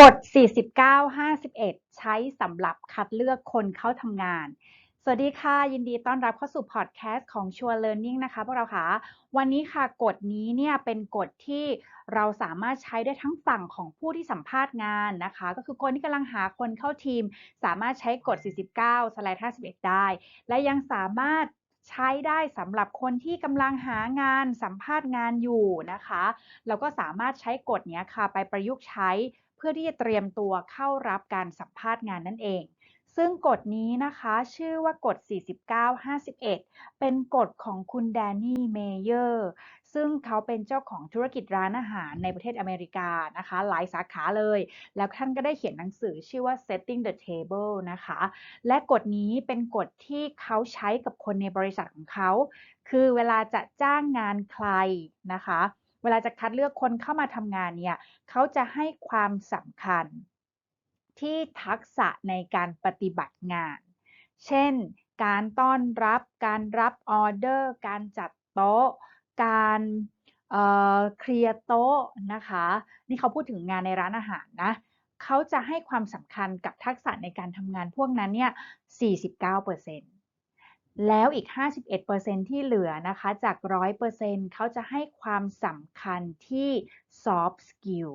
กฎ 49-51 ใช้สำหรับคัดเลือกคนเข้าทำงาน สวัสดีค่ะ ยินดีต้อนรับเข้าสู่พอดแคสต์ของ Sure Learning นะคะพวกเราค่ะ วันนี้ค่ะกฎนี้เนี่ยเป็นกฎที่เราสามารถใช้ได้ทั้งฝั่งของผู้ที่สัมภาษณ์งานนะคะ ก็คือคนที่กำลังหาคนเข้าทีม สามารถใช้กฎ 49สไลด์51 ได้ และยังสามารถ ใช้ได้สำหรับคนที่กำลังหางานสัมภาษณ์งานอยู่นะคะเราก็สามารถใช้กฎนี้ค่ะไปประยุกต์ใช้ เพื่อที่จะเตรียมตัวเข้ารับการสัมภาษณ์งานนั่นเอง ซึ่งกฎนี้นะคะชื่อว่ากฎ 4951 เป็นกฎของคุณแดนนี่เมเยอร์ซึ่งเขาเป็นเจ้าของธุรกิจร้านอาหารในประเทศอเมริกานะคะ หลายสาขาเลย แล้วท่านก็ได้เขียนหนังสือชื่อว่า setting the table นะคะ และกฎนี้เป็นกฎที่เขาใช้กับคนในบริษัทของเขา คือเวลาจะจ้างงานใครนะคะ เวลาจะคัดเลือกคนเข้ามาทำงานเนี่ย เขาจะให้ความสำคัญ ที่ทักษะในการปฏิบัติงาน เช่น การต้อนรับ การรับออเดอร์ การจัดโต๊ะ การเคลียร์โต๊ะนะคะ นี่เขาพูดถึงงานในร้านอาหารนะเขาจะให้ความสำคัญกับทักษะในการทำงานพวกนั้นเนี่ย 49%แล้วอีก 51%ที่เหลือนะคะจาก 100%เขาจะให้ความสำคัญที่ soft skill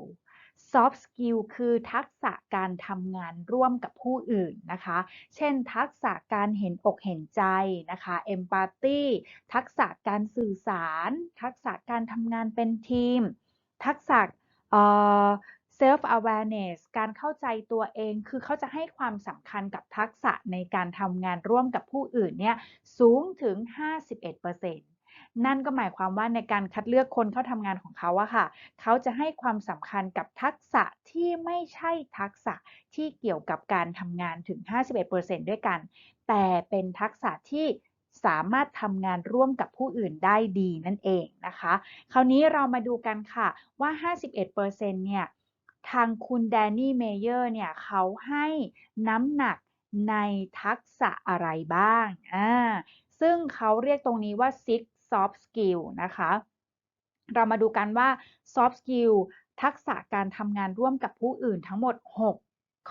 soft skill คือทักษะการทำงานร่วมกับผู้อื่นนะคะ เช่น ทักษะการเห็นอกเห็นใจนะคะ empathy ทักษะการสื่อสาร ทักษะการทำงานเป็นทีม ทักษะ self awareness การเข้าใจตัวเอง คือเขาจะให้ความสำคัญกับทักษะในการทำงานร่วมกับผู้อื่นเนี่ยสูงถึง 51%น นั่นก็หมายความว่าในการคัดเลือกคนเข้าทำงานของเขาอะค่ะ เขาจะให้ความสำคัญกับทักษะที่ไม่ใช่ทักษะที่เกี่ยวกับการทำงานถึง 51%ด้วยกัน แต่เป็นทักษะที่สามารถทำงานร่วมกับผู้อื่นได้ดีนั่นเองนะคะ คราวนี้เรามาดูกันค่ะว่า 51%เนี่ย ทางคุณแดนนี่เมเยอร์เนี่ย เขาให้น้ำหนักในทักษะอะไรบ้าง อ่า ซึ่งเขาเรียกตรงนี้ว่า six soft skill นะคะ เรามาดูกันว่า soft skill ทักษะการทำงานร่วมกับผู้อื่นทั้งหมด 6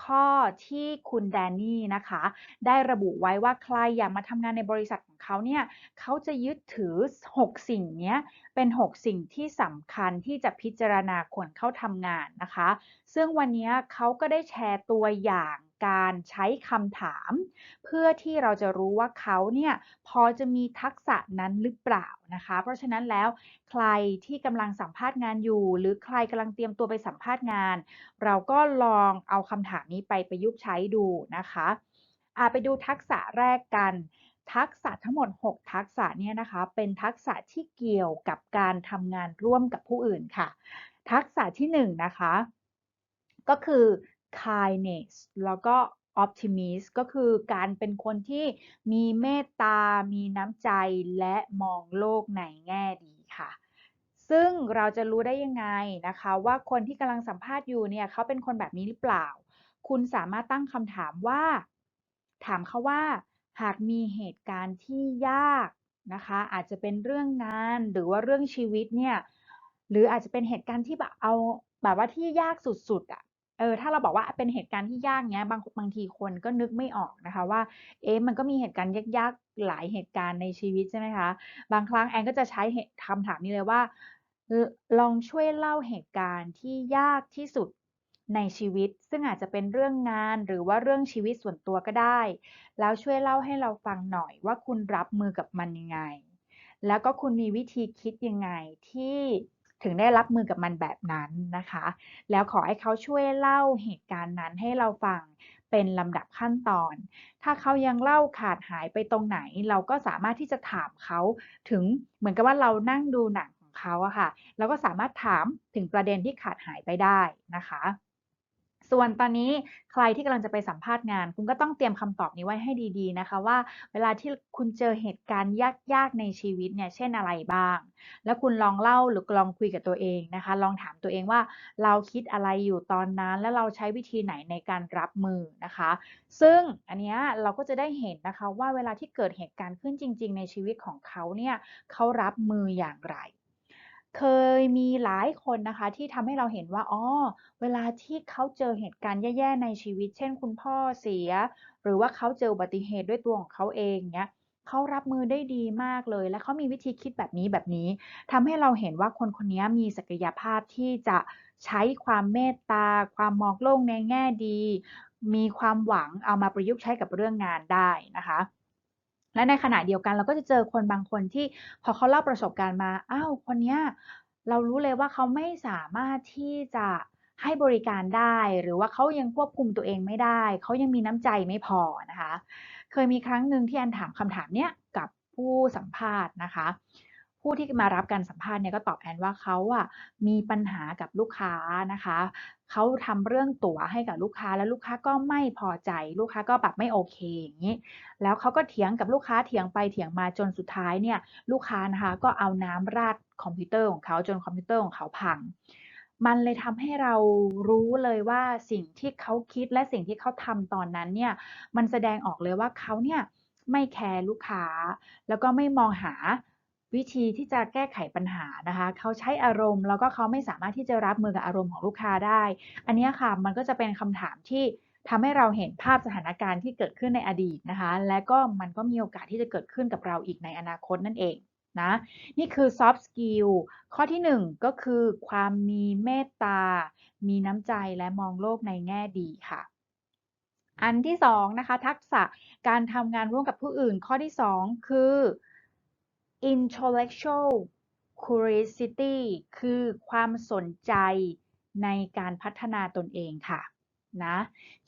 ข้อที่คุณแดนนี่นะคะ ได้ระบุไว้ว่าใครอยากมาทำงานในบริษัทของเขาเนี่ยเขาจะยึดถือ 6 สิ่งนี้เป็น 6 สิ่งที่สำคัญที่จะพิจารณาคนเข้าทำงานนะคะ ซึ่งวันนี้เขาก็ได้แชร์ตัวอย่าง การใช้คำถาม เพื่อที่เราจะรู้ว่าเขาเนี่ยพอจะมีทักษะนั้นหรือเปล่านะคะ เพราะฉะนั้นแล้วใครที่กำลังสัมภาษณ์งานอยู่ หรือใครกำลังเตรียมตัวไปสัมภาษณ์งาน เราก็ลองเอาคำถามนี้ไปประยุกต์ใช้ดูนะคะอาไปดูทักษะแรกกัน ทักษะทั้งหมด 6 ทักษะเนี่ยนะคะ เป็นทักษะที่เกี่ยวกับการทำงานร่วมกับผู้อื่นค่ะ ทักษะที่1นะคะ ก็คือ kindness แล้วก็ optimist ก็คือการเป็นคนที่มีเมตตา มีน้ำใจและมองโลกในแง่ดีค่ะ ซึ่งเราจะรู้ได้ยังไงนะคะ ว่าคนที่กำลังสัมภาษณ์อยู่เนี่ยเขาเป็นคนแบบนี้หรือเปล่า คุณสามารถตั้งคำถามว่า ถามเขาว่า หากมีเหตุการณ์ที่ยากนะคะ อาจจะเป็นเรื่องงานหรือว่าเรื่องชีวิตเนี่ย หรืออาจจะเป็นเหตุการณ์ที่แบบเอาแบบว่าที่ยากสุดๆอะ่ะ ออถ้าเราบอกว่าเป็นเหตุการณ์ที่ยากเนี้ยบางบางทีคนก็นึกไม่ออกนะคะว่าเอ๊ะมันก็มีเหตุการณ์ยากๆหลายเหตุการณ์ในชีวิตใช่ไหมคะบางครั้งแอนก็จะใช้คำถามนี้เลยว่า ลองช่วยเล่าเหตุการณ์ที่ยากที่สุดในชีวิต ซึ่งอาจจะเป็นเรื่องงานหรือว่าเรื่องชีวิตส่วนตัวก็ได้ แล้วช่วยเล่าให้เราฟังหน่อยว่าคุณรับมือกับมันยังไง แล้วก็คุณมีวิธีคิดยังไงที่ ถึงได้รับมือกับมันแบบนั้นนะคะ แล้วขอให้เขาช่วยเล่าเหตุการณ์นั้นให้เราฟังเป็นลำดับขั้นตอน ถ้าเขายังเล่าขาดหายไปตรงไหน เราก็สามารถที่จะถามเขาถึงเหมือนกับว่าเรานั่งดูหนังของเขาอะค่ะ เราก็สามารถถามถึงประเด็นที่ขาดหายไปได้นะคะ ส่วนตอนนี้ใครที่กำลังจะไปสัมภาษณ์งาน คุณก็ต้องเตรียมคำตอบนี้ไว้ให้ดีๆนะคะว่า เวลาที่คุณเจอเหตุการณ์ยากๆในชีวิตเนี่ยเช่นอะไรบ้าง แล้วคุณลองเล่าหรือลองคุยกับตัวเองนะคะ ลองถามตัวเองว่าเราคิดอะไรอยู่ตอนนั้น แล้วเราใช้วิธีไหนในการรับมือนะคะ ซึ่งอันนี้เราก็จะได้เห็นนะคะว่าเวลาที่เกิดเหตุการณ์ขึ้นจริง ๆ ในชีวิตของเขาเนี่ยเขารับมืออย่างไร เคยมีหลายคนนะคะ ที่ทำให้เราเห็นว่า อ๋อ เวลาที่เขาเจอเหตุการณ์แย่ๆในชีวิต เช่น คุณพ่อเสีย หรือว่าเขาเจออุบัติเหตุด้วยตัวของเขาเองเงี้ยเขารับมือได้ดีมากเลย และเขามีวิธีคิดแบบนี้ๆทำให้เราเห็นว่าคนคนนี้มีศักยภาพที่จะใช้ความเมตตา ความมองโลกในแง่ดี มีความหวังเอามาประยุกต์ใช้กับเรื่องงานได้นะคะ และในขณะเดียวกันเราก็จะเจอคนบางคนที่พอเขาเล่าประสบการณ์มา อ้าว คนเนี้ยเรารู้เลยว่าเขาไม่สามารถที่จะให้บริการได้ หรือว่าเขายังควบคุมตัวเองไม่ได้ เขายังมีน้ำใจไม่พอนะคะ เคยมีครั้งหนึ่งที่แอนถามคำถามเนี้ยกับผู้สัมภาษณ์นะคะ ผู้ที่มารับการสัมภาษณ์เนี่ยก็ตอบแอนว่าเขาอะมีปัญหากับลูกค้านะคะเขาทำเรื่องตั๋วให้กับลูกค้าแล้วลูกค้าก็ไม่พอใจ ลูกค้าก็แบบไม่โอเคอย่างงี้ แล้วเขาก็เถียงกับลูกค้าเถียงไปเถียงมาจนสุดท้ายเนี่ยลูกค้านะคะก็เอาน้ำราดคอมพิวเตอร์ของเขาจนคอมพิวเตอร์ของเขาพังมันเลยทำให้เรารู้เลยว่าสิ่งที่เขาคิดและสิ่งที่เขาทำตอนนั้นเนี่ยมันแสดงออกเลยว่าเขาเนี่ยไม่แคร์ลูกค้า แล้วก็ไม่มองหา วิธีที่จะแก้ไขปัญหานะคะเขาใช้อารมณ์ แล้วก็เขาไม่สามารถที่จะรับมือกับอารมณ์ของลูกค้าได้ อันนี้ค่ะมันก็จะเป็นคำถามที่ทำให้เราเห็นภาพสถานการณ์ที่เกิดขึ้นในอดีตนะคะ และก็มันก็มีโอกาสที่จะเกิดขึ้นกับเราอีกในอนาคตนั่นเองนะนี่คือ soft skill ข้อที่ 1 ก็คือความมีเมตตา มีน้ำใจและมองโลกในแง่ดีค่ะ อันที่2นะคะทักษะการทำงานร่วมกับผู้อื่น ข้อที่ 2 คือ intellectual curiosity คือความสนใจในการพัฒนาตนเองค่ะนะ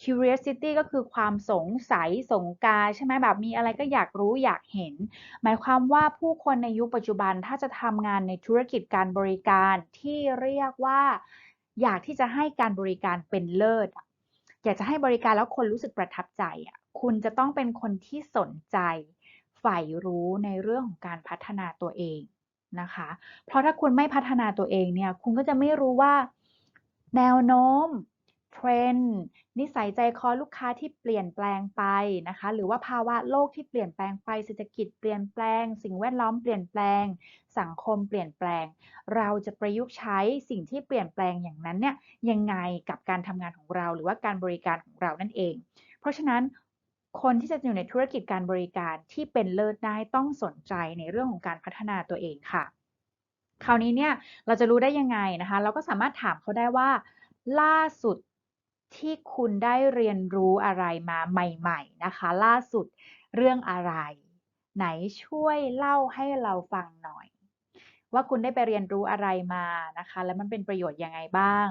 curiosity ก็คือความสงสัยสงกาใช่ไหมแบบมีอะไรก็อยากรู้อยากเห็น หมายความว่าผู้คนในยุคปัจจุบันถ้าจะทำงานในธุรกิจการบริการที่เรียกว่า อยากที่จะให้การบริการเป็นเลิศอะอยากจะให้บริการแล้วคนรู้สึกประทับใจอะคุณจะต้องเป็นคนที่สนใจ ใฝ่รู้ในเรื่องของการพัฒนาตัวเองนะคะ เพราะถ้าคุณไม่พัฒนาตัวเองเนี่ย คุณก็จะไม่รู้ว่าแนวโน้มเทรนด์นิสัยใจคอลูกค้าที่เปลี่ยนแปลงไปนะคะ หรือว่าภาวะโลกที่เปลี่ยนแปลงไปเศรษฐกิจเปลี่ยนแปลง สิ่งแวดล้อมเปลี่ยนแปลง สังคมเปลี่ยนแปลง เราจะประยุกต์ใช้สิ่งที่เปลี่ยนแปลงอย่างนั้นเนี่ยยังไงกับการทำงานของเรา หรือว่าการบริการของเรานั่นเอง เพราะฉะนั้น คนที่จะอยู่ในธุรกิจการบริการที่เป็นเลิศได้ต้องสนใจในเรื่องของการพัฒนาตัวเองค่ะ คราวนี้เนี่ยเราจะรู้ได้ยังไงนะคะ เราก็สามารถถามเขาได้ว่า ล่าสุดที่คุณได้เรียนรู้อะไรมาใหม่ ๆนะคะ ล่าสุดเรื่องอะไร ไหนช่วยเล่าให้เราฟังหน่อย ว่าคุณได้ไปเรียนรู้อะไรมานะคะ แล้วมันเป็นประโยชน์ยังไงบ้าง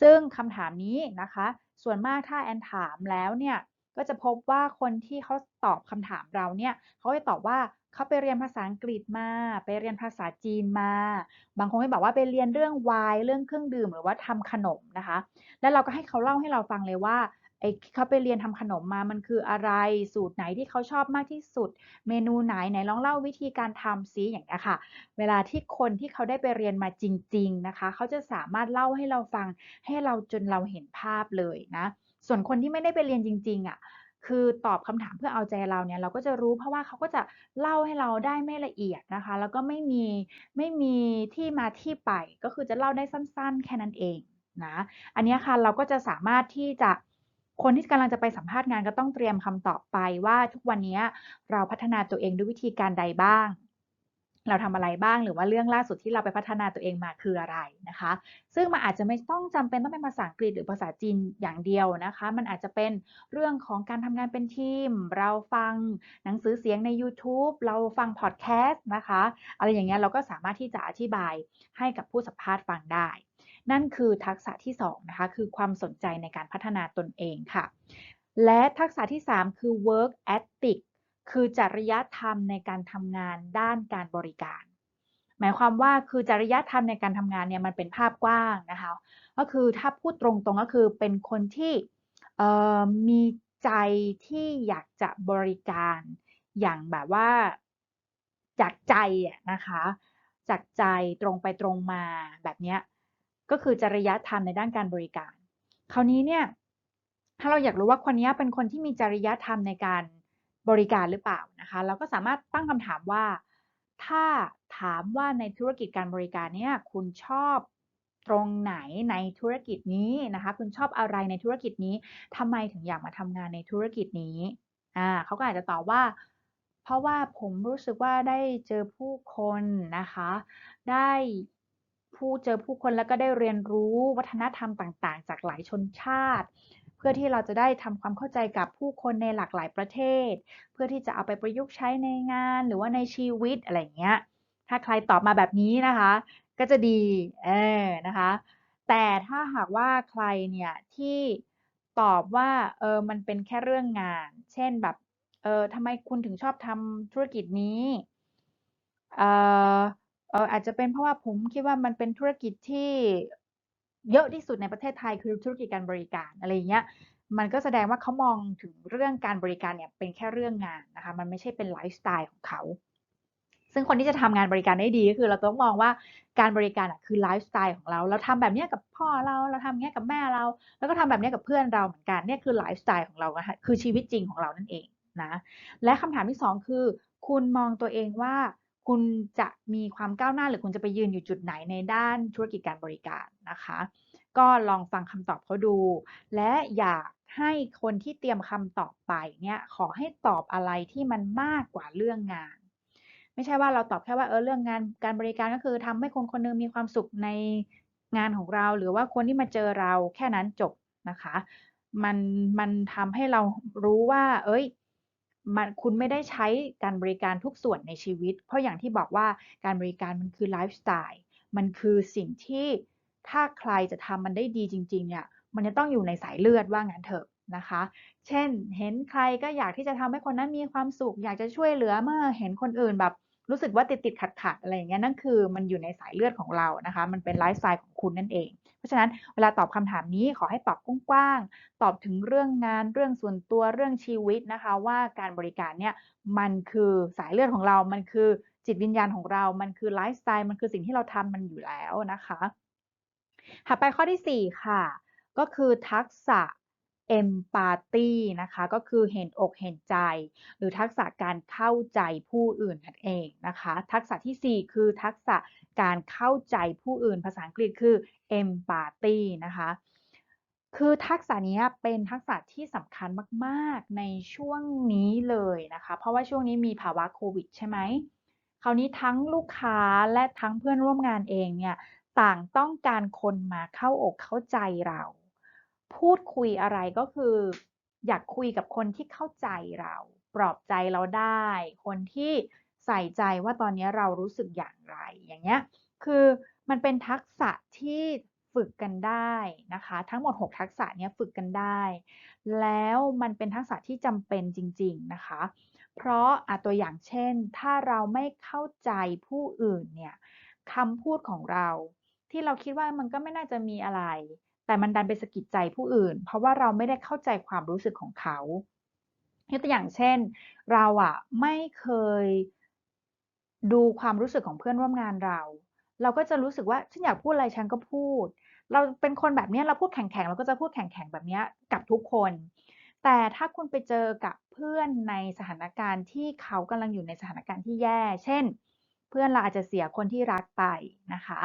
ซึ่งคำถามนี้นะคะ ส่วนมากถ้าแอนถามแล้วเนี่ย ก็จะพบว่าคนที่เขาตอบคำถามเราเนี่ยเขาจะตอบว่าเขาไปเรียนภาษาอังกฤษมา ไปเรียนภาษาจีนมา บางคนก็บอกว่าไปเรียนเรื่องไวน์เรื่องเครื่องดื่มหรือว่าทำขนมนะคะ แล้วเราก็ให้เขาเล่าให้เราฟังเลยว่าไอ้เขาไปเรียนทำขนมมามันคืออะไรสูตรไหนที่เขาชอบมากที่สุด เมนูไหนไหนลองเล่าวิธีการทำซิอย่างเงี้ค่ะ เวลาที่คนที่เขาได้ไปเรียนมาจริง ๆนะคะ เขาจะสามารถเล่าให้เราฟังให้เราจนเราเห็นภาพเลยนะ ส่วนคนที่ไม่ได้ไปเรียนจริง ๆอะคือตอบคำถามเพื่อเอาใจเราเนี่ยเราก็จะรู้เพราะว่าเขาก็จะเล่าให้เราได้ไม่ละเอียดนะคะ แล้วก็ไม่มีไม่มีที่มาที่ไปก็คือจะเล่าได้สั้น ๆ แค่นั้นเองนะอันนี้ค่ะเราก็จะสามารถที่จะคนที่กำลังจะไปสัมภาษณ์งานก็ต้องเตรียมคำตอบไปว่าทุกวันนี้เราพัฒนาตัวเองด้วยวิธีการใดบ้าง เราทำอะไรบ้างหรือว่าเรื่องล่าสุดที่เราไปพัฒนาตัวเองมาคืออะไรนะคะ ซึ่งมันอาจจะไม่ต้องจำเป็นต้องเป็นภาษาอังกฤษหรือภาษาจีนอย่างเดียวนะคะ มันอาจจะเป็นเรื่องของการทำงานเป็นทีม เราฟังหนังสือเสียงในยูทูบเราฟังพอดแคสต์นะคะอะไรอย่างเงี้ยเราก็สามารถที่จะอธิบายให้กับผู้สัมภาษณ์ฟังได้ นั่นคือทักษะที่2นะคะคือความสนใจในการพัฒนาตนเองค่ะ และทักษะที่ 3 คือ work ethic คือจริยธรรมในการทำงานด้านการบริการ หมายความว่าคือจริยธรรมในการทำงานเนี่ยมันเป็นภาพกว้างนะคะ ก็คือถ้าพูดตรงๆก็คือเป็นคนที่มีใจที่อยากจะบริการอย่างแบบว่าจากใจนะคะจากใจตรงไปตรงมาแบบนี้ก็คือจริยธรรมในด้านการบริการ คราวนี้เนี่ยถ้าเราอยากรู้ว่าคนนี้เป็นคนที่มีจริยธรรมในการ บริการหรือเปล่านะคะ เราก็สามารถตั้งคำถามว่า ถ้าถามว่าในธุรกิจการบริการเนี่ยคุณชอบตรงไหนในธุรกิจนี้นะคะ คุณชอบอะไรในธุรกิจนี้ทำไมถึงอยากมาทำงานในธุรกิจนี้อ่าเขาก็อาจจะตอบว่า เพราะว่าผมรู้สึกว่าได้เจอผู้คนนะคะ ได้ผู้เจอผู้คนแล้วก็ได้เรียนรู้วัฒนธรรมต่าง ๆ จากหลายชนชาติ เพื่อที่เราจะได้ทำความเข้าใจกับผู้คนในหลากหลายประเทศ เพื่อที่จะเอาไปประยุกต์ใช้ในงานหรือว่าในชีวิตอะไรเงี้ยถ้าใครตอบมาแบบนี้นะคะ ก็จะดีเออนะคะ แต่ถ้าหากว่าใครเนี่ยที่ตอบว่าเออมันเป็นแค่เรื่องงาน เช่นแบบเออทำไมคุณถึงชอบทำธุรกิจนี้เออเอออาจจะเป็นเพราะว่าผมคิดว่ามันเป็นธุรกิจที่ เยอะที่สุดในประเทศไทยคือธุรกิจการบริการอะไรอย่างเงี้ยมันก็แสดงว่าเขามองถึงเรื่องการบริการเนี่ยเป็นแค่เรื่องงานนะคะมันไม่ใช่เป็นไลฟ์สไตล์ของเขาซึ่งคนที่จะทำงานบริการได้ดีก็คือเราต้องมองว่าการบริการคือไลฟ์สไตล์ของเราเราทำแบบนี้กับพ่อเราเราทำอย่างนี้กับแม่เรา แล้วก็ทำแบบนี้กับเพื่อนเราเหมือนกันเนี่ยคือไลฟ์สไตล์ของเราคะคือชีวิตจริงของเรานั่นเองนะและคำถามที่สองคือ คุณมองตัวเองว่า คุณจะมีความก้าวหน้าหรือคุณจะไปยืนอยู่จุดไหนในด้านธุรกิจการบริการนะคะ ก็ลองฟังคำตอบเขาดู และอยากให้คนที่เตรียมคำตอบไปเนี่ยขอให้ตอบอะไรที่มันมากกว่าเรื่องงาน ไม่ใช่ว่าเราตอบแค่ว่าเออเรื่องงานการบริการก็คือทำให้คนคนนึงมีความสุขในงานของเรา หรือว่าคนที่มาเจอเราแค่นั้นจบนะคะ มันมันทำให้เรารู้ว่า เอ้ย มันคุณไม่ได้ใช้การบริการทุกส่วนในชีวิต เพราะอย่างที่บอกว่าการบริการมันคือไลฟ์สไตล์มันคือสิ่งที่ถ้าใครจะทำมันได้ดีจริง ๆ เนี่ย มันจะต้องอยู่ในสายเลือดว่างั้นเถอะนะคะ เช่น เห็นใครก็อยากที่จะทำให้คนนั้นมีความสุข อยากจะช่วยเหลือเมื่อเห็นคนอื่นแบบ รู้สึกว่าติดติดขัดขัดอะไรอย่างเงี้ยนั่นคือมันอยู่ในสายเลือดของเรานะคะ มันเป็นไลฟ์สไตล์ของคุณนั่นเอง เพราะฉะนั้นเวลาตอบคำถามนี้ขอให้ตอบกว้างๆตอบถึงเรื่องงานเรื่องส่วนตัวเรื่องชีวิตนะคะ ว่าการบริการเนี่ยมันคือสายเลือดของเรา มันคือจิตวิญญาณของเรา มันคือไลฟ์สไตล์มันคือสิ่งที่เราทำมันอยู่แล้วนะคะถัดไปข้อที่ 4 ค่ะ ก็คือทักษะ empathy นะคะก็คือเห็นอกเห็นใจ หรือทักษะการเข้าใจผู้อื่นนั่นเองนะคะทักษะที่ 4 คือทักษะการเข้าใจผู้อื่น ภาษาอังกฤษคือ empathy นะคะคือทักษะนี้เป็นทักษะที่สำคัญมากๆในช่วงนี้เลยนะคะ เพราะว่าช่วงนี้มีภาวะโควิดใช่ไหมคราวนี้ทั้งลูกค้าและทั้งเพื่อนร่วมงานเองเนี่ยต่างต้องการคนมาเข้าอกเข้าใจเรา พูดคุยอะไรก็คือ อยากคุยกับคนที่เข้าใจเรา ปลอบใจเราได้ คนที่ใส่ใจว่าตอนนี้เรารู้สึกอย่างไร อย่างเงี้ย คือมันเป็นทักษะที่ฝึกกันได้นะคะ ทั้งหมด 6 ทักษะเนี้ยฝึกกันได้ แล้วมันเป็นทักษะที่จำเป็นจริง ๆนะคะ เพราะอะตัวอย่างเช่น ถ้าเราไม่เข้าใจผู้อื่นเนี่ยคำพูดของเรา ที่เราคิดว่ามันก็ไม่น่าจะมีอะไร แต่มันดันไปสะกิดใจผู้อื่น เพราะว่าเราไม่ได้เข้าใจความรู้สึกของเขายกตัวอย่างเช่น เราอะไม่เคยดูความรู้สึกของเพื่อนร่วมงานเรา เราก็จะรู้สึกว่าฉันอยากพูดอะไรฉันก็พูด เราเป็นคนแบบนี้เราพูดแข็งๆเราก็จะพูดแข็งๆแบบนี้กับทุกคน แต่ถ้าคุณไปเจอกับเพื่อนในสถานการณ์ที่เขากำลังอยู่ในสถานการณ์ที่แย่ เช่น เพื่อนเราอาจจะเสียคนที่รักไปนะคะ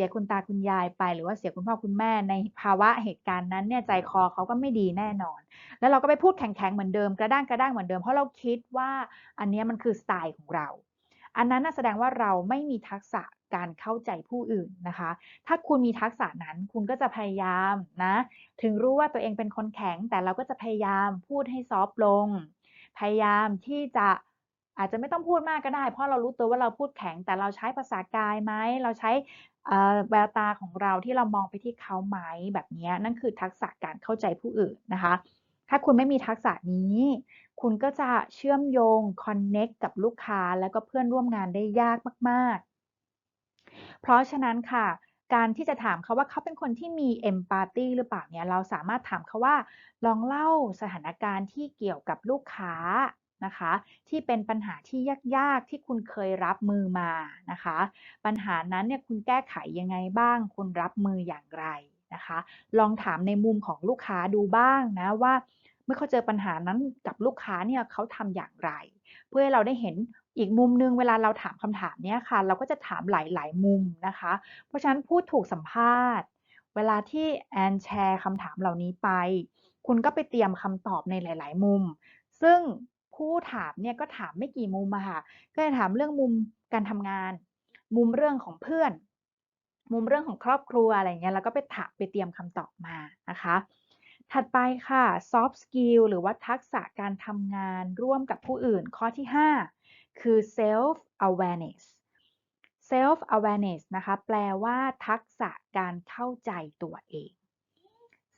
สียคุณตาคุณยายไป หรือว่าเสียคุณพ่อคุณแม่ในภาวะเหตุการณ์นั้นเนี่ยใจคอเขาก็ไม่ดีแน่นอน แล้วเราก็ไปพูดแข็งๆเหมือนเดิมกระด้างกระด้างเหมือนเดิมเพราะเราคิดว่าอันนี้มันคือสไตล์ของเรา อันนั้นน่ะแสดงว่าเราไม่มีทักษะการเข้าใจผู้อื่นนะคะ ถ้าคุณมีทักษะนั้นคุณก็จะพยายามนะ ถึงรู้ว่าตัวเองเป็นคนแข็ง แต่เราก็จะพยายามพูดให้ซอฟลง พยายามที่จะอาจจะไม่ต้องพูดมากก็ได้ เพราะเรารู้ตัวว่าเราพูดแข็ง แต่เราใช้ภาษากายไหม เราใช้ แววตาของเราที่เรามองไปที่เขาไหมแบบนี้นั่นคือทักษะการเข้าใจผู้อื่นนะคะ ถ้าคุณไม่มีทักษะนี้ คุณก็จะเชื่อมโยง connect กับลูกค้าแล้วก็เพื่อนร่วมงานได้ยากมากๆ เพราะฉะนั้นค่ะการที่จะถามเขาว่าเขาเป็นคนที่มี empathy หรือเปล่าเนี่ยเราสามารถถามเขาว่าลองเล่าสถานการณ์ที่เกี่ยวกับลูกค้า นะคะ ที่เป็นปัญหาที่ยากๆที่คุณเคยรับมือมานะคะ ปัญหานั้นเนี่ยคุณแก้ไขยังไงบ้าง คุณรับมืออย่างไรนะคะ ลองถามในมุมของลูกค้าดูบ้างนะว่า เมื่อเขาเจอปัญหานั้นกับลูกค้าเนี่ยเขาทำอย่างไร เพื่อให้เราได้เห็นอีกมุมหนึงเวลาเราถามคำถามเนี้ยค่ะ เราก็จะถามหลายๆมุมนะคะ เพราะฉะนั้นผู้ถูกสัมภาษณ์ เวลาที่แอนแชร์คำถามเหล่านี้ไป คุณก็ไปเตรียมคำตอบในหลาย ๆ มุม ซึ่ง ผู้ถามเนี่ยก็ถามไม่กี่มุมอะค่ะก็จะถามเรื่องมุมการทำงาน มุมเรื่องของเพื่อน มุมเรื่องของครอบครัวอะไรเงี้ยแล้วก็ไปถามไปเตรียมคำตอบมานะคะ ถัดไปค่ะ soft skill หรือว่าทักษะการทำงานร่วมกับผู้อื่นข้อที่ 5 คือ self awareness self awareness นะคะ แปลว่าทักษะการเข้าใจตัวเอง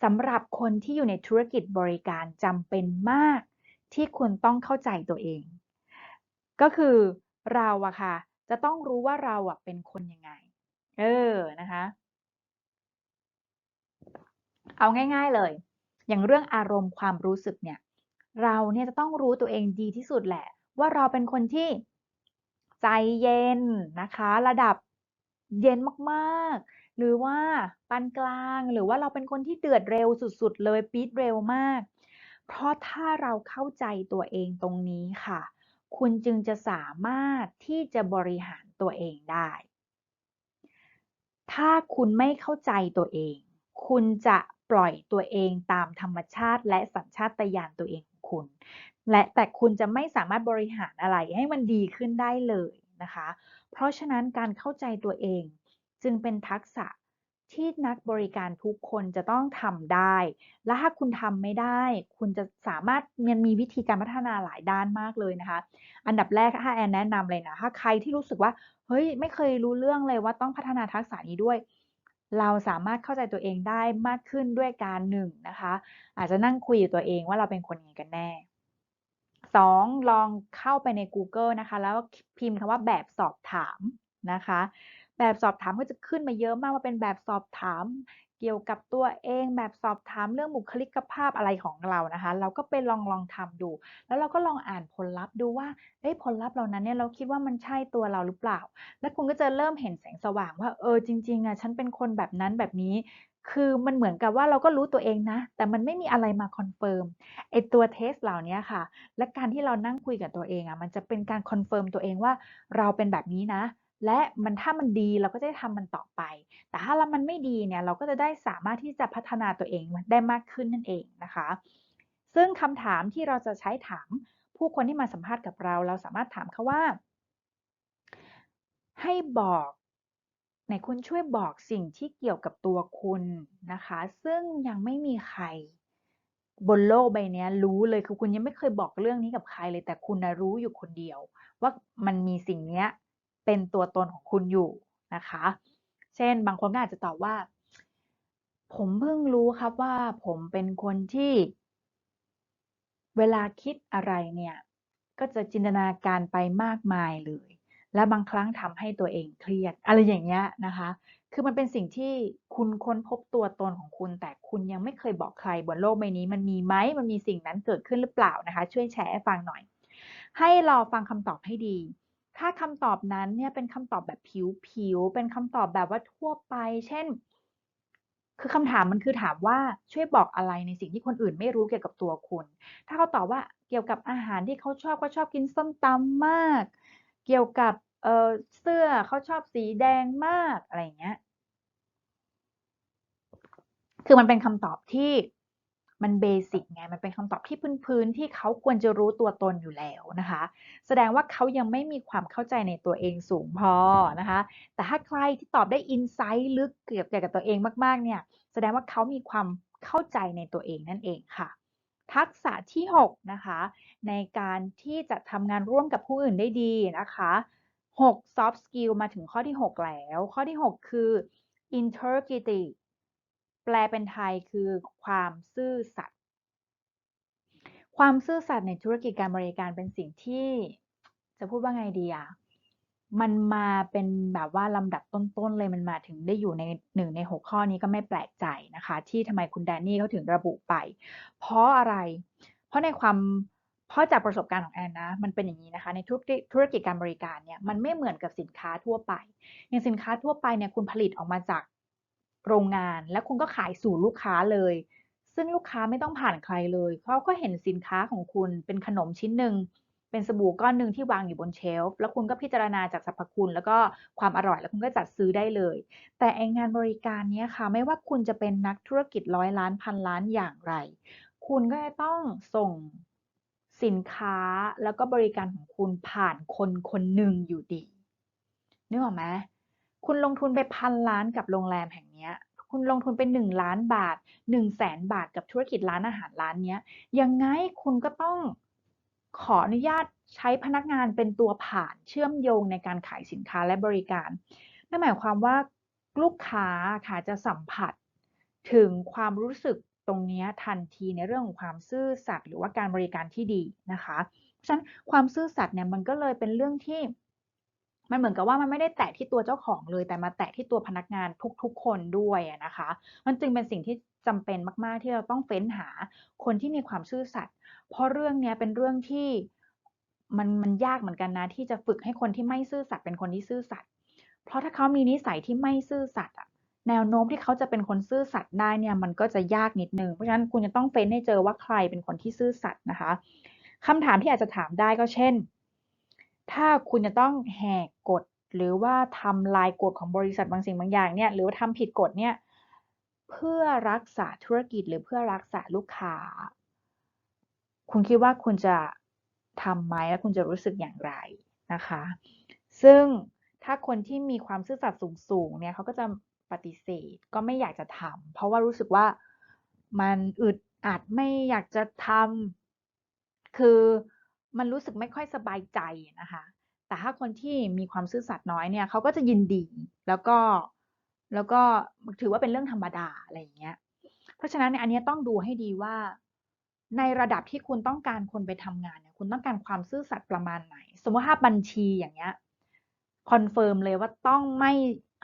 สำหรับคนที่อยู่ในธุรกิจบริการจำเป็นมาก ที่คุณต้องเข้าใจตัวเอง ก็คือเราอะค่ะ จะต้องรู้ว่าเราอะเป็นคนยังไง เออนะคะ เอาง่าย ๆเลย อย่างเรื่องอารมณ์ความรู้สึกเนี่ย เราเนี่ยจะต้องรู้ตัวเองดีที่สุดแหละ ว่าเราเป็นคนที่ใจเย็นนะคะ ระดับเย็นมากๆ หรือว่าปานกลางหรือว่าเราเป็นคนที่เดือดเร็วสุด ๆ เลยปี๊ดเร็วมาก เพราะถ้าเราเข้าใจตัวเองตรงนี้ค่ะ คุณจึงจะสามารถที่จะบริหารตัวเองได้ ถ้าคุณไม่เข้าใจตัวเอง คุณจะปล่อยตัวเองตามธรรมชาติ และสัญชาตญาณตัวเองของคุณ และแต่คุณจะไม่สามารถบริหารอะไรให้มันดีขึ้นได้เลยนะคะ เพราะฉะนั้นการเข้าใจตัวเองจึงเป็นทักษะ ที่นักบริการทุกคนจะต้องทำได้ และถ้าคุณทำไม่ได้ คุณจะสามารถมันมีวิธีการพัฒนาหลายด้านมากเลยนะคะ อันดับแรกถ้าแอนแนะนำเลยนะถ้าใครที่รู้สึกว่า เฮ้ย ไม่เคยรู้เรื่องเลยว่าต้องพัฒนาทักษะนี้ด้วย เราสามารถเข้าใจตัวเองได้มากขึ้นด้วยการหนึ่งนะคะ อาจจะนั่งคุยกับตัวเองว่าเราเป็นคนยังไงกันแน่ 2. ลองเข้าไปใน Google นะคะ แล้วพิมพ์คำว่าแบบสอบถามนะคะ แบบสอบถามก็จะขึ้นมาเยอะมากว่าเป็นแบบสอบถามเกี่ยวกับตัวเอง แบบสอบถามเรื่องบุคลิกภาพอะไรของเรานะคะ เราก็ไปลองลองทำดู แล้วเราก็ลองอ่านผลลัพธ์ดูว่าเอ้ผลลัพธ์เหล่านั้นเนี่ยเราคิดว่ามันใช่ตัวเราหรือเปล่า แล้วคุณก็จะเริ่มเห็นแสงสว่างว่าเออจริงๆอะฉันเป็นคนแบบนั้นแบบนี้คือมันเหมือนกับว่าเราก็รู้ตัวเองนะ แต่มันไม่มีอะไรมาคอนเฟิร์มไอตัวเทสเหล่านี้ค่ะ และการที่เรานั่งคุยกับตัวเองอะมันจะเป็นการคอนเฟิร์มตัวเองว่าเราเป็นแบบนี้นะ และมันถ้ามันดีเราก็จะได้ทำมันต่อไป แต่ถ้าแล้วมันไม่ดีเนี่ยเราก็จะได้สามารถที่จะพัฒนาตัวเองได้มากขึ้นนั่นเองนะคะ ซึ่งคำถามที่เราจะใช้ถามผู้คนที่มาสัมภาษณ์กับเรา เราสามารถถามเขาว่า ให้บอกไหนคุณช่วยบอกสิ่งที่เกี่ยวกับตัวคุณนะคะ ซึ่งยังไม่มีใครบนโลกใบนี้รู้เลยคือคุณยังไม่เคยบอกเรื่องนี้กับใครเลยแต่คุณนะรู้อยู่คนเดียว ว่ามันมีสิ่งเนี้ย เป็นตัวตนของคุณอยู่นะคะ เช่นบางคนก็อาจจะตอบว่า ผมเพิ่งรู้ครับว่าผมเป็นคนที่ เวลาคิดอะไรเนี่ย ก็จะจินตนาการไปมากมายเลย และบางครั้งทำให้ตัวเองเครียด อะไรอย่างเงี้ยนะคะ คือมันเป็นสิ่งที่คุณค้นพบตัวตนของคุณ แต่คุณยังไม่เคยบอกใครบนโลกใบนี้ มันมีไหมมันมีสิ่งนั้นเกิดขึ้นหรือเปล่านะคะ ช่วยแชร์ให้ฟังหน่อย ให้รอฟังคำตอบให้ดี ถ้าคำตอบนั้นเนี่ยเป็นคำตอบแบบผิวๆ เป็นคำตอบแบบว่าทั่วไป เช่น คือคำถามมันคือถามว่าช่วยบอกอะไรในสิ่งที่คนอื่นไม่รู้เกี่ยวกับตัวคุณ ถ้าเขาตอบว่าเกี่ยวกับอาหารที่เขาชอบเขาชอบกินส้มตำมาก เกี่ยวกับเอ่อเสื้อเขาชอบสีแดงมากอะไรอย่างเงี้ย คือมันเป็นคำตอบที่ มันเบสิกไง มันเป็นคำตอบที่พื้นๆที่เขาควรจะรู้ตัวตนอยู่แล้วนะคะ แสดงว่าเขายังไม่มีความเข้าใจในตัวเองสูงพอนะคะ แต่ถ้าใครที่ตอบได้อินไซต์ลึกเกี่ยวกับตัวเองมากๆเนี่ย แสดงว่าเขามีความเข้าใจในตัวเองนั่นเองค่ะ ทักษะที่ 6 นะคะ ในการที่จะทำงานร่วมกับผู้อื่นได้ดีนะคะ6 soft skill มาถึงข้อที่ 6 แล้ว ข้อที่ 6 คือ integrity แปลเป็นไทยคือความซื่อสัตย์ความซื่อสัตย์ในธุรกิจการบริการเป็นสิ่งที่จะพูดว่าไงดีอะมันมาเป็นแบบว่าลำดับต้นๆเลยมันมาถึงได้อยู่ใน1ใน6ข้อนี้ก็ไม่แปลกใจนะคะ ที่ทำไมคุณแดนนี่เขาถึงระบุไป เพราะอะไร เพราะในความเพราะจากประสบการณ์ของแอนนะ มันเป็นอย่างนี้นะคะ ในธุรกิจธุรกิจการบริการเนี่ยมันไม่เหมือนกับสินค้าทั่วไป อย่างสินค้าทั่วไปเนี่ยคุณผลิตออกมาจาก โรงงาน แล้วคุณก็ขายสู่ลูกค้าเลย ซึ่งลูกค้าไม่ต้องผ่านใครเลยเขาก็เห็นสินค้าของคุณเป็นขนมชิ้นหนึ่งเป็นสบู่ก้อนหนึ่งที่วางอยู่บนเชลฟ์แล้วคุณก็พิจารณาจากสรรพคุณ แล้วก็ความอร่อยแล้วคุณก็จัดซื้อได้เลย แต่ไองานบริการนี้ค่ะ ไม่ว่าคุณจะเป็นนักธุรกิจร้อยล้านพันล้านอย่างไร คุณก็จะต้องส่งสินค้าแล้วก็บริการของคุณผ่านคนคนหนึ่งอยู่ดีนึกออกไหม คุณลงทุนไปพันล้านกับโรงแรมแห่งนี้คุณลงทุนไปหนึ่งล้านบาทหนึ่งแสนบาทกับธุรกิจร้านอาหารร้านนี้ยยังไงคุณก็ต้องขออนุญาตใช้พนักงานเป็นตัวผ่านเชื่อมโยงในการขายสินค้าและบริการ นั่นหมายความว่าลูกค้าค่ะจะสัมผัสถึงความรู้สึกตรงนี้ทันทีในเรื่องของความซื่อสัตย์หรือว่าการบริการที่ดีนะคะเพราะฉะนั้นความซื่อสัตย์เนี่ยมันก็เลยเป็นเรื่องที่ มันเหมือนกับว่ามันไม่ได้แตะที่ตัวเจ้าของเลย แต่มาแตะที่ตัวพนักงานทุกๆ คนด้วยนะคะ มันจึงเป็นสิ่งที่จำเป็นมาก ๆ ที่เราต้องเฟ้นหาคนที่มีความซื่อสัตย์เพราะเรื่องนี้เป็นเรื่องที่มันมันยากเหมือนกันนะที่จะฝึกให้คนที่ไม่ซื่อสัตย์เป็นคนที่ซื่อสัตย์เพราะถ้าเขามีนิสัยที่ไม่ซื่อสัตย์อะแนวโน้มที่เขาจะเป็นคนซื่อสัตย์ได้เนี่ยมันก็จะยากนิดนึงเพราะฉะนั้นคุณจะต้องเฟ้นให้เจอว่าใครเป็นคนที่ซื่อสัตย์นะคะคำถามที่อาจจะถามได้ก็เช่น ถ้าคุณจะต้องแหกกฎหรือว่าทำลายกฎของบริษัทบางสิ่งบางอย่างเนี่ยหรือว่าทำผิดกฎเนี่ยเพื่อรักษาธุรกิจหรือเพื่อรักษาลูกค้า คุณคิดว่าคุณจะทำไหมและคุณจะรู้สึกอย่างไรนะคะ ซึ่งถ้าคนที่มีความซื่อสัตย์สูงๆเนี่ยเขาก็จะปฏิเสธก็ไม่อยากจะทำเพราะว่ารู้สึกว่ามันอึดอัดไม่อยากจะทำคือ มันรู้สึกไม่ค่อยสบายใจนะคะ แต่ถ้าคนที่มีความซื่อสัตย์น้อยเนี่ยเขาก็จะยินดี แล้วก็แล้วก็ถือว่าเป็นเรื่องธรรมดาอะไรอย่างเงี้ย เพราะฉะนั้นอันนี้ต้องดูให้ดีว่า ในระดับที่คุณต้องการคนไปทำงานเนี่ยคุณต้องการความซื่อสัตย์ประมาณไหน สมมติถ้าบัญชีอย่างเงี้ยคอนเฟิร์มเลยว่าต้องไม่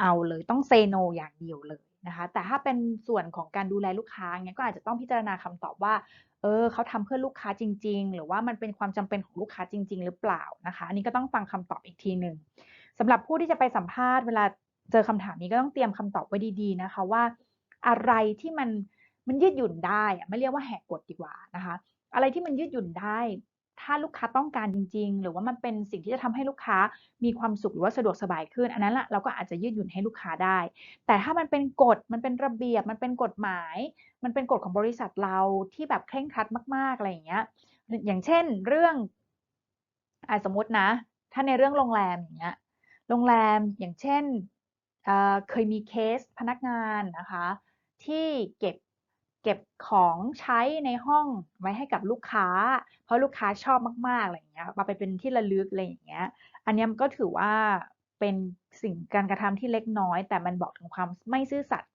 เอาเลยต้องเซโนอย่างเดียวเลย นะคะ แต่ถ้าเป็นส่วนของการดูแลลูกค้าเงี้ยก็อาจจะต้องพิจารณาคำตอบว่า เออเขาทำเพื่อลูกค้าจริง ๆ หรือว่ามันเป็นความจำเป็นของลูกค้าจริง ๆ หรือเปล่านะคะ อันนี้ก็ต้องฟังคำตอบอีกทีหนึ่งสำหรับผู้ที่จะไปสัมภาษณ์เวลาเจอคำถามนี้ก็ต้องเตรียมคำตอบไว้ดีๆนะคะว่า อะไรที่มันมันยืดหยุ่นได้ไม่เรียกว่าแหกกฎดีกว่านะคะ อะไรที่มันยืดหยุ่นได้ ถ้าลูกค้าต้องการจริง ๆ หรือว่ามันเป็นสิ่งที่จะทำให้ลูกค้ามีความสุขหรือว่าสะดวกสบายขึ้น อันนั้นแหละเราก็อาจจะยืดหยุ่นให้ลูกค้าได้ แต่ถ้ามันเป็นกฎมันเป็นระเบียบ มันเป็นกฎหมาย มันเป็นกฎของบริษัทเราที่แบบเคร่งครัดมาก ๆอะไรอย่างเงี้ยอย่างเช่นเรื่องอสมมตินะ ถ้าในเรื่องโรงแรมอย่างเงี้ยโรงแรมอย่างเช่นเเคยมีเคสพนักงานนะคะ ที่เก็บ เก็บของใช้ในห้องไว้ให้กับลูกค้า เพราะลูกค้าชอบมากๆอะไรอย่างเงี้ยมาไปเป็นที่ระลึกอะไรอย่างเงี้ย อันนี้มันก็ถือว่าเป็นสิ่งการกระทำที่เล็กน้อย แต่มันบอกถึงความไม่ซื่อสัตย์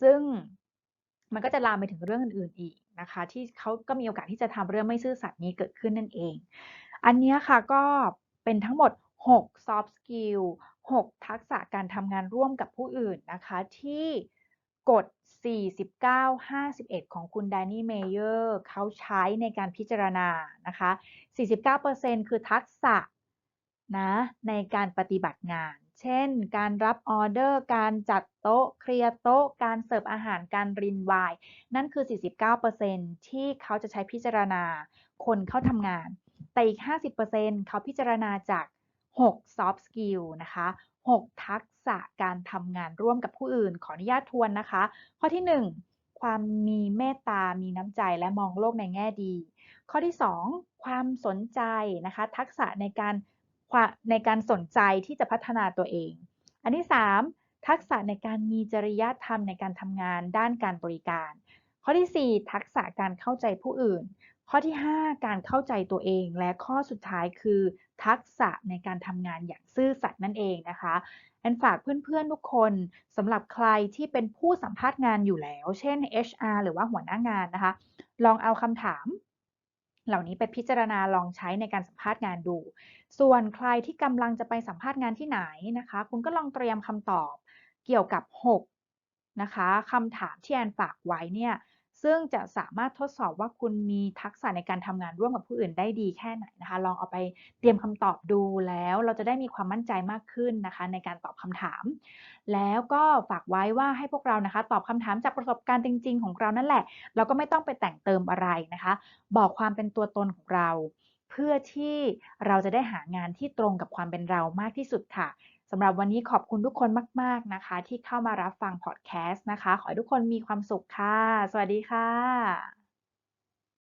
ซึ่งมันก็จะลามไปถึงเรื่องอื่นๆอีกนะคะ ที่เขาก็มีโอกาสที่จะทำเรื่องไม่ซื่อสัตย์นี้เกิดขึ้นนั่นเอง อันนี้ค่ะก็เป็นทั้งหมด 6 soft skill 6 ทักษะการทำงานร่วมกับผู้อื่นนะคะ ที่กฎ 49-51 ของคุณแดนนี่เมเยอร์เขาใช้ในการพิจารณานะคะ 49%คือทักษะนะในการปฏิบัติงาน เช่น การรับออเดอร์ การจัดโต๊ะ เคลียร์โต๊ะ การเสิร์ฟอาหาร การรินไวน์ นั่นคือ 49%ที่เขาจะใช้พิจารณาคนเข้าทำงาน แต่อีก 50%เขาพิจารณาจาก 6 soft skill นะคะ 6 ทัก ษะการทำงานร่วมกับผู้อื่น ขออนุญาตทวนนะคะ ข้อที่ 1 ความมีเมตตา มีน้ำใจและมองโลกในแง่ดี ข้อที่ 2 ความสนใจนะคะ ทักษะในการในการสนใจที่จะพัฒนาตัวเอง อันที่ 3 ทักษะในการมีจริยธรรมในการทำงานด้านการบริการ ข้อที่ 4 ทักษะการเข้าใจผู้อื่น ข้อที่ 5 การเข้าใจตัวเอง และข้อสุดท้ายคือ ทักษะในการทำงานอย่างซื่อสัตย์นั่นเองนะคะแอนฝากเพื่อนๆทุกคนสำหรับใครที่เป็นผู้สัมภาษณ์งานอยู่แล้ว เช่น HR หรือว่าหัวหน้างานนะคะ ลองเอาคำถาม เหล่านี้ไปพิจารณาลองใช้ในการสัมภาษณ์งานดู ส่วนใครที่กำลังจะไปสัมภาษณ์งานที่ไหนนะคะ คุณก็ลองเตรียมคำตอบเกี่ยวกับ 6 นะคะคำถามที่แอนฝากไว้เนี่ย ซึ่งจะสามารถทดสอบว่าคุณมีทักษะในการทำงานร่วมกับผู้อื่นได้ดีแค่ไหนนะคะ ลองเอาไปเตรียมคำตอบดูแล้วเราจะได้มีความมั่นใจมากขึ้นนะคะ ในการตอบคำถาม แล้วก็ฝากไว้ว่าให้พวกเรานะคะ ตอบคำถามจากประสบการณ์จริง ๆ ของเรานั่นแหละ เราก็ไม่ต้องไปแต่งเติมอะไรนะคะ บอกความเป็นตัวตนของเรา เพื่อที่เราจะได้หางานที่ตรงกับความเป็นเรามากที่สุดค่ะ สำหรับวันนี้ขอบคุณทุกคนมาก ๆ นะคะ ที่เข้ามารับฟังพอดแคสต์นะคะ ขอให้ทุกคนมีความสุขค่ะ สวัสดีค่ะ